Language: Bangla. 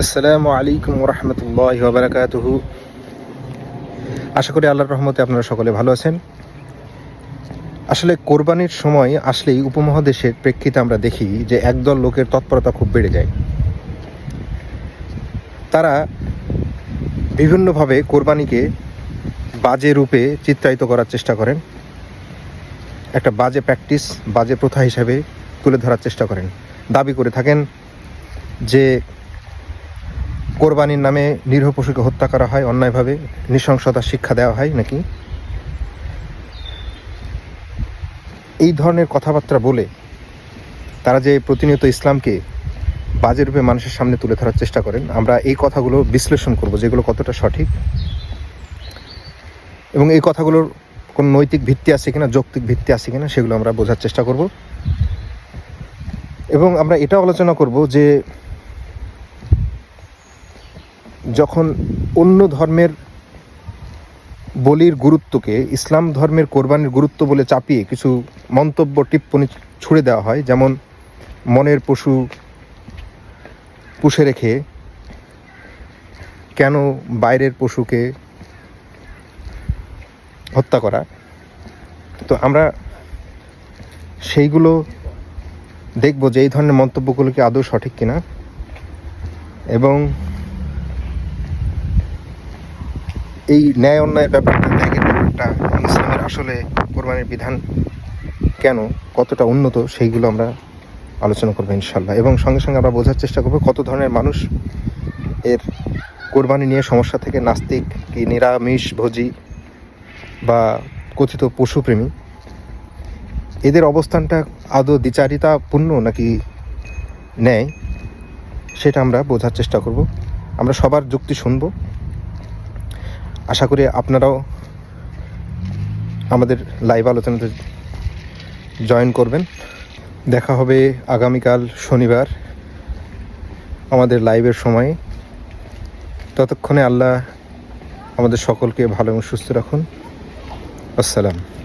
আসসালামু আলাইকুম রহমতুল্লাহ বারাকাতুহু আশা করি আল্লাহর রহমতে আপনারা সকলে ভালো আছেন। আসলে কোরবানির সময় আসলেই উপমহাদেশের প্রেক্ষিতে আমরা দেখি যে একদল লোকের তৎপরতা খুব বেড়ে যায়। তারা বিভিন্নভাবে কোরবানিকে বাজে রূপে চিত্রায়িত করার চেষ্টা করেন। একটা বাজে প্র্যাকটিস, বাজে প্রথা হিসাবে তুলে ধরার চেষ্টা করেন। দাবি করে থাকেন যে কোরবানির নামে নিরীহ পশুকে হত্যা করা হয়, অন্যায়ভাবে নৃশংসতার শিক্ষা দেওয়া হয় নাকি? এই ধরনের কথাবার্তা বলে তারা যে প্রতিনিয়ত ইসলামকে বাজে রূপে মানুষের সামনে তুলে ধরার চেষ্টা করেন, আমরা এই কথাগুলো বিশ্লেষণ করব যেগুলো কতটা সঠিক। এবং এই কথাগুলোর কোন নৈতিক ভিত্তি আছে কিনা, যৌক্তিক ভিত্তি আছে কিনা, সেগুলো আমরা বোঝার চেষ্টা করব। এবং আমরা এটাও আলোচনা করব যে যখন অন্য ধর্মের বলির গুরুত্বকে ইসলাম ধর্মের কোরবানির গুরুত্ব বলে চাপিয়ে কিছু মন্তব্য, টিপ্পণী ছুড়ে দেওয়া হয়, যেমন মনের পশু পুষে রেখে কেন বাইরের পশুকে হত্যা করা? তো আমরা সেইগুলো দেখব যে এই ধরনের মন্তব্যগুলো কি আদৌ সঠিক কিনা? এবং এই ন্যায় অন্যায়ের ব্যাপারটা ত্যাগের ব্যাপারটা ইসলামের আসলে কোরবানির বিধান কেন, কতটা উন্নত, সেইগুলো আমরা আলোচনা করব ইনশাল্লাহ এবং সঙ্গে সঙ্গে আমরা বোঝার চেষ্টা করব কত ধরনের মানুষ এর কোরবানি নিয়ে সমস্যা থেকে নাস্তিক কি নিরামিষ ভোজী বা কথিত পশুপ্রেমী। এদের অবস্থানটা আদৌ দ্বিচারিতাপূর্ণ নাকি নেয় সেটা আমরা বোঝার চেষ্টা করব। আমরা সবার যুক্তি শুনব। আশা করি আপনারাও আমাদের লাইভ আলোচনাতে জয়েন করবেন। দেখা হবে আগামীকাল শনিবার আমাদের লাইভের সময়ে। ততক্ষণে আল্লাহ আমাদের সকলকে ভালো এবং সুস্থ রাখুন। আসসালাম।